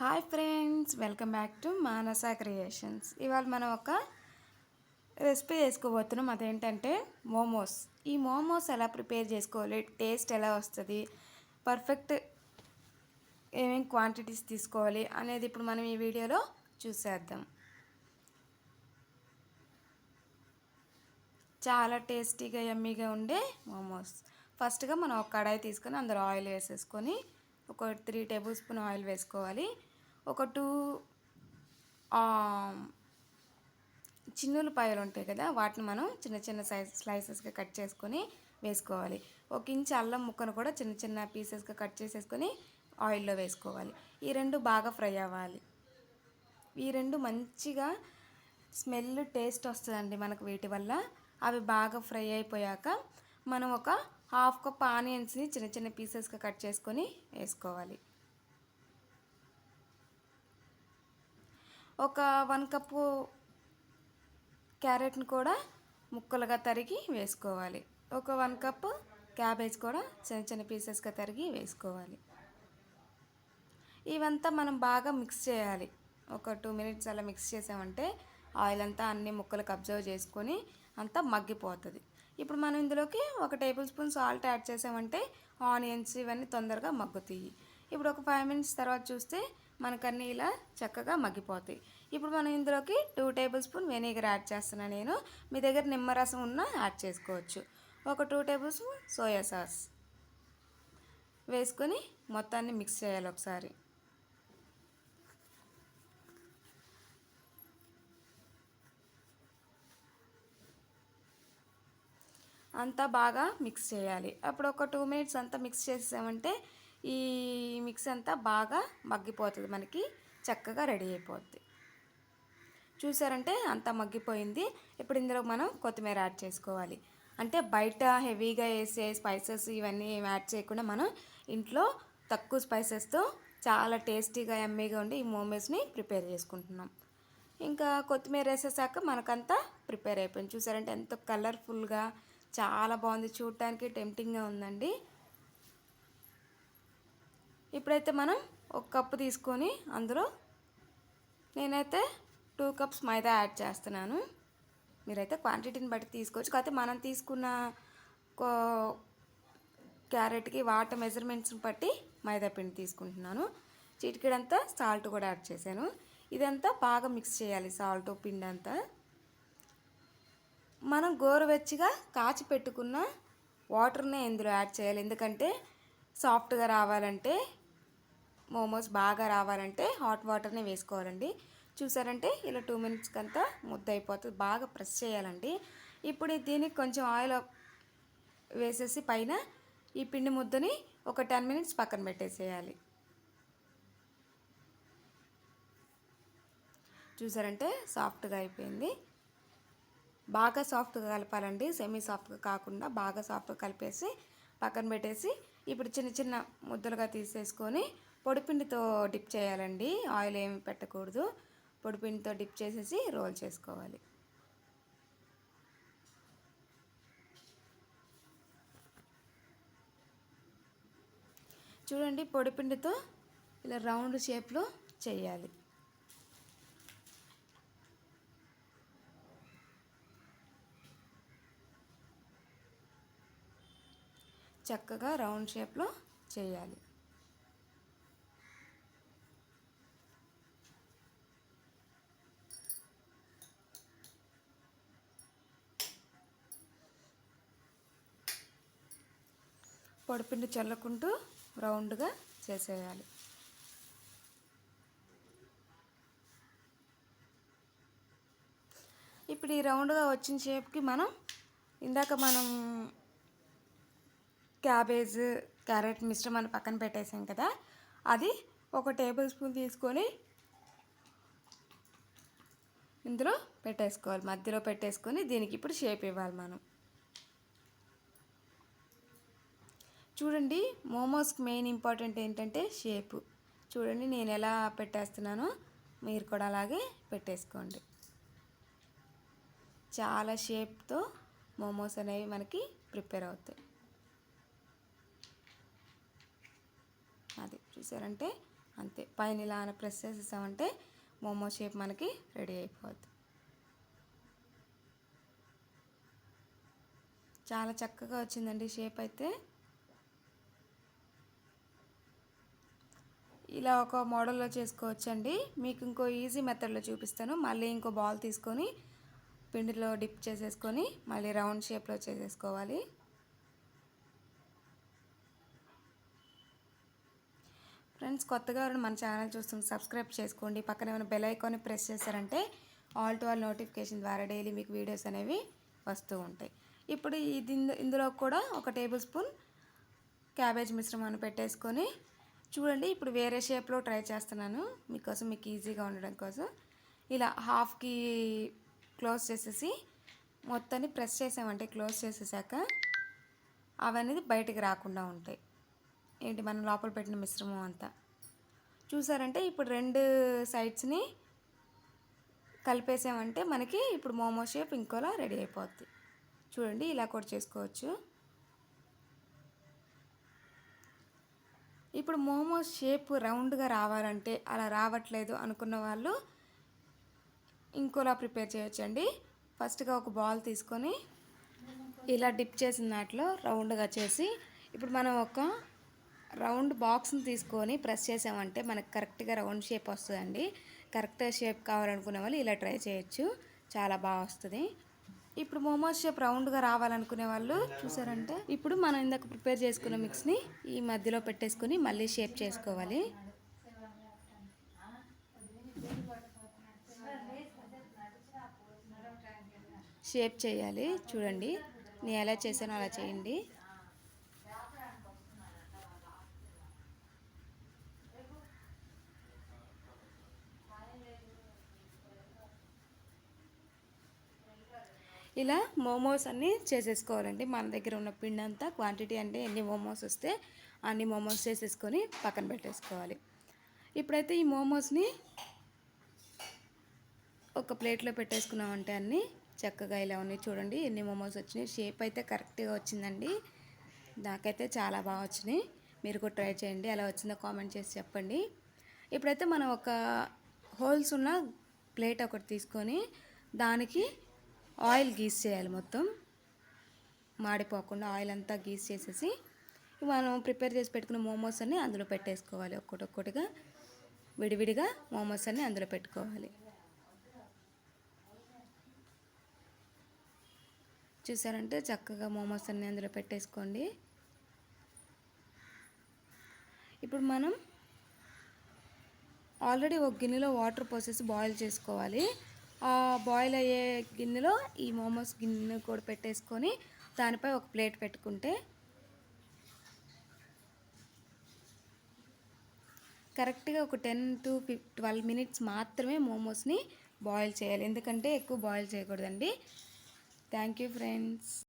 Hi friends welcome back to Manasa creations. ఇవాళ మనం ఒక రెసిపీ చేసుకోబోతున్నాం. అదేంటంటే మోమోస్. ఈ మోమోస్ ఎలా ప్రిపేర్ చేసుకోవాలి? టేస్ట్ ఎలా వస్తుంది? పర్ఫెక్ట్ ఏమేమి క్వాంటిటీస్ తీసుకోవాలి అనేది ఇప్పుడు మనం ఈ వీడియోలో చూసేద్దాం. చాలా టేస్టీగా ఎమ్మీగా ఉండే మోమోస్. ఫస్ట్గా మనం ఒక కడాయి తీసుకొని అందులో ఆయిల్ వేసేసుకొని ఒక త్రీ టేబుల్ స్పూన్ ఆయిల్ వేసుకోవాలి. ఒక టూ చిన్నులపాయలు ఉంటాయి కదా వాటిని మనం చిన్న చిన్న సైజ్ స్లైసెస్గా కట్ చేసుకొని వేసుకోవాలి. ఒక ఇంచు అల్లం ముక్కను కూడా చిన్న చిన్న పీసెస్గా కట్ చేసేసుకొని ఆయిల్లో వేసుకోవాలి. ఈ రెండు బాగా ఫ్రై అవ్వాలి. ఈ రెండు మంచిగా స్మెల్ టేస్ట్ వస్తుందండి మనకు వీటి వల్ల. అవి బాగా ఫ్రై అయిపోయాక మనం ఒక హాఫ్ కప్ ఆనియన్స్ని చిన్న చిన్న పీసెస్గా కట్ చేసుకొని వేసుకోవాలి. ఒక వన్ కప్పు క్యారెట్ని కూడా ముక్కలుగా తరిగి వేసుకోవాలి. ఒక వన్ కప్పు క్యాబేజ్ కూడా చిన్న చిన్న పీసెస్గా తరిగి వేసుకోవాలి. ఇవంతా మనం బాగా మిక్స్ చేయాలి. ఒక టూ మినిట్స్ అలా మిక్స్ చేసామంటే ఆయిల్ అంతా అన్ని ముక్కలకు అబ్జర్వ్ చేసుకొని అంతా మగ్గిపోతుంది. ఇప్పుడు మనం ఇందులోకి ఒక టేబుల్ స్పూన్ సాల్ట్ యాడ్ చేసామంటే ఆనియన్స్ ఇవన్నీ తొందరగా మగ్గుతాయి. ఇప్పుడు ఒక ఫైవ్ మినిట్స్ తర్వాత చూస్తే మనకన్నీ ఇలా చక్కగా మగ్గిపోతాయి. ఇప్పుడు మనం ఇందులోకి two tablespoon vinegar add చేస్తున్నాను నేను. మీ దగ్గర నిమ్మరసం ఉన్న యాడ్ చేసుకోవచ్చు. ఒక two tablespoon soya sauce వేసుకొని మొత్తాన్ని మిక్స్ చేయాలి ఒకసారి. అంతా బాగా మిక్స్ చేయాలి. అప్పుడు ఒక టూ మినిట్స్ అంతా మిక్స్ చేసామంటే ఈ మిక్స్ అంతా బాగా మగ్గిపోతుంది మనకి చక్కగా రెడీ అయిపోద్ది. చూసారంటే అంతా మగ్గిపోయింది. ఇప్పుడు ఇందులో మనం కొత్తిమీర యాడ్ చేసుకోవాలి. అంటే బయట హెవీగా వేసే స్పైసెస్ ఇవన్నీ యాడ్ చేయకుండా మనం ఇంట్లో తక్కువ స్పైసెస్తో చాలా టేస్టీగా ఎమ్మీగా ఉండి ఈ మోమోస్ని ప్రిపేర్ చేసుకుంటున్నాం. ఇంకా కొత్తిమీర వేసేసాక మనకంతా ప్రిపేర్ అయిపోయింది. చూసారంటే ఎంతో కలర్ఫుల్గా చాలా బాగుంది. చూడటానికి టెంప్టింగ్గా ఉందండి. ఇప్పుడైతే మనం ఒక కప్పు తీసుకొని అందులో నేనైతే టూ కప్స్ మైదా యాడ్ చేస్తున్నాను. మీరైతే క్వాంటిటీని బట్టి తీసుకోవచ్చు. కాకపోతే మనం తీసుకున్న క్యారెట్కి వాటర్ మెజర్మెంట్స్ని బట్టి మైదా పిండి తీసుకుంటున్నాను. చిటికెడంతా సాల్ట్ కూడా యాడ్ చేశాను. ఇదంతా బాగా మిక్స్ చేయాలి సాల్ట్ పిండి అంతా. మనం గోరువెచ్చిగా కాచి పెట్టుకున్న వాటర్నే ఇందులో యాడ్ చేయాలి. ఎందుకంటే సాఫ్ట్గా రావాలంటే మోమోస్ బాగా రావాలంటే హాట్ వాటర్నే వేసుకోవాలండి. చూసారంటే ఇలా టూ మినిట్స్కి అంతా ముద్ద అయిపోతుంది బాగా ప్రెస్ చేయాలండి. ఇప్పుడు దీనికి కొంచెం ఆయిల్ వేసేసి పైన ఈ పిండి ముద్దని ఒక టెన్ మినిట్స్ పక్కన పెట్టేసేయాలి. చూసారంటే సాఫ్ట్గా అయిపోయింది. బాగా సాఫ్ట్గా కలపాలండి సెమీ సాఫ్ట్గా కాకుండా బాగా సాఫ్ట్గా కలిపేసి పక్కన పెట్టేసి ఇప్పుడు చిన్న చిన్న ముద్దలుగా తీసేసుకొని పొడిపిండితో డిప్ చేయాలండి. ఆయిల్ ఏమి పెట్టకూడదు. పొడిపిండితో డిప్ చేసేసి రోల్ చేసుకోవాలి. చూడండి పొడిపిండితో ఇలా రౌండ్ షేప్లో చేయాలి. చక్కగా రౌండ్ షేప్లో చేయాలి. పొడిపిండి చల్లుకుంటూ రౌండ్గా చేసేయాలి. ఇప్పుడు ఈ రౌండ్గా వచ్చిన షేప్కి మనం ఇందాక మనం క్యాబేజ్ క్యారెట్ మిశ్రమాన్ని పక్కన పెట్టేసాం కదా అది ఒక టేబుల్ స్పూన్ తీసుకొని ఇందులో పెట్టేసుకోవాలి. మధ్యలో పెట్టేసుకొని దీనికి ఇప్పుడు షేప్ ఇవ్వాలి మనం. చూడండి మోమోస్కి మెయిన్ ఇంపార్టెంట్ ఏంటంటే షేప్ చూడండి నేను ఎలా పెట్టేస్తున్నానో మీరు కూడా అలాగే పెట్టేసుకోండి. చాలా షేప్తో మోమోస్ అనేవి మనకి ప్రిపేర్ అవుతాయి. అది చూసారంటే అంతే. పైన ఇలా ప్రెస్ చేసేసామంటే మోమో షేప్ మనకి రెడీ అయిపోద్ది. చాలా చక్కగా వచ్చిందండి షేప్ అయితే. ఇలా ఒక మోడల్లో చేసుకోవచ్చండి. మీకు ఇంకో ఈజీ మెథడ్లో చూపిస్తాను. మళ్ళీ ఇంకో బాల్ తీసుకొని పిండిలో డిప్ చేసేసుకొని మళ్ళీ రౌండ్ షేప్లో చేసేసుకోవాలి. ఫ్రెండ్స్ కొత్తగా ఎవరైనా మన ఛానల్ చూస్తుంది సబ్స్క్రైబ్ చేసుకోండి. పక్కన ఏమైనా బెల్ ఐకాన్ని ప్రెస్ చేశారంటే ఆల్ టు ఆల్ నోటిఫికేషన్ ద్వారా డైలీ మీకు వీడియోస్ అనేవి వస్తూ ఉంటాయి. ఇప్పుడు ఇది ఇందులో కూడా ఒక టేబుల్ స్పూన్ క్యాబేజ్ మిశ్రమాన్ని పెట్టేసుకొని చూడండి ఇప్పుడు వేరే షేప్లో ట్రై చేస్తున్నాను. మీకోసం మీకు ఈజీగా ఉండడం కోసం. ఇలా హాఫ్కి క్లోజ్ చేసేసి మొత్తాన్ని ప్రెస్ చేసామంటే క్లోజ్ చేసేసాక అవన్నీ బయటికి రాకుండా ఉంటాయి. ఏంటి మనం లోపల పెట్టిన మిశ్రమం అంతా. చూసారంటే ఇప్పుడు రెండు సైడ్స్ని కలిపేసామంటే మనకి ఇప్పుడు మోమో షేప్ ఇంకోలా రెడీ అయిపోద్ది. చూడండి ఇలా కూడా చేసుకోవచ్చు. ఇప్పుడు మోమోస్ షేప్ రౌండ్గా రావాలంటే అలా రావట్లేదు అనుకున్న వాళ్ళు ఇంకోలా ప్రిపేర్ చేయొచ్చండి. ఫస్ట్గా ఒక బాల్ తీసుకొని ఇలా డిప్ చేసిన దాంట్లో రౌండ్గా చేసి ఇప్పుడు మనం ఒక రౌండ్ బాక్స్ని తీసుకొని ప్రెస్ చేసామంటే మనకు కరెక్ట్గా రౌండ్ షేప్ వస్తుందండి. కరెక్ట్ షేప్ కావాలనుకునే వాళ్ళు ఇలా ట్రై చేయొచ్చు. చాలా బాగా వస్తుంది. ఇప్పుడు మోమోస్ షేప్ రౌండ్గా రావాలనుకునే వాళ్ళు చూసారంటే ఇప్పుడు మనం ఇందాక ప్రిపేర్ చేసుకున్న మిక్స్ని ఈ మధ్యలో పెట్టేసుకొని మళ్ళీ షేప్ చేసుకోవాలి. షేప్ చేయాలి. చూడండి నేను ఎలా చేశానో అలా చేయండి. ఇలా మోమోస్ అన్నీ చేసేసుకోవాలండి. మన దగ్గర ఉన్న పిండి అంతా క్వాంటిటీ అంటే ఎన్ని మోమోస్ వస్తే అన్ని మోమోస్ చేసేసుకొని పక్కన పెట్టేసుకోవాలి. ఇప్పుడైతే ఈ మోమోస్ని ఒక ప్లేట్లో పెట్టేసుకున్నామంటే అన్నీ చక్కగా ఇలా ఉన్నాయి. చూడండి ఎన్ని మోమోస్ వచ్చినాయి. షేప్ అయితే కరెక్ట్గా వచ్చిందండి. నాకైతే చాలా బాగా వచ్చినాయి. మీరు కూడా ట్రై చేయండి. ఎలా వచ్చిందో కామెంట్ చేసి చెప్పండి. ఇప్పుడైతే మనం ఒక హోల్స్ ఉన్న ప్లేట్ ఒకటి తీసుకొని దానికి ఆయిల్ గీస్ చేయాలి మొత్తం. మాడిపోకుండా ఆయిల్ అంతా గీస్ చేసేసి మనం ప్రిపేర్ చేసి పెట్టుకున్న మోమోస్ అన్ని అందులో పెట్టేసుకోవాలి. ఒక్కొక్కటిగా విడివిడిగా మోమోస్ అన్ని అందులో పెట్టుకోవాలి. చూసారంటే చక్కగా మోమోస్ అన్ని అందులో పెట్టేసుకోండి. ఇప్పుడు మనం ఆల్రెడీ ఒక గిన్నెలో వాటర్ పోసేసి బాయిల్ చేసుకోవాలి. బాయిల్ అయ్యే గిన్నెలో ఈ మోమోస్ గిన్నె కూడా పెట్టేసుకొని దానిపై ఒక ప్లేట్ పెట్టుకుంటే కరెక్ట్గా ఒక ten to fif twelve minutes మాత్రమే మోమోస్ని బాయిల్ చేయాలి. ఎందుకంటే ఎక్కువ బాయిల్ చేయకూడదండి. Thank you friends.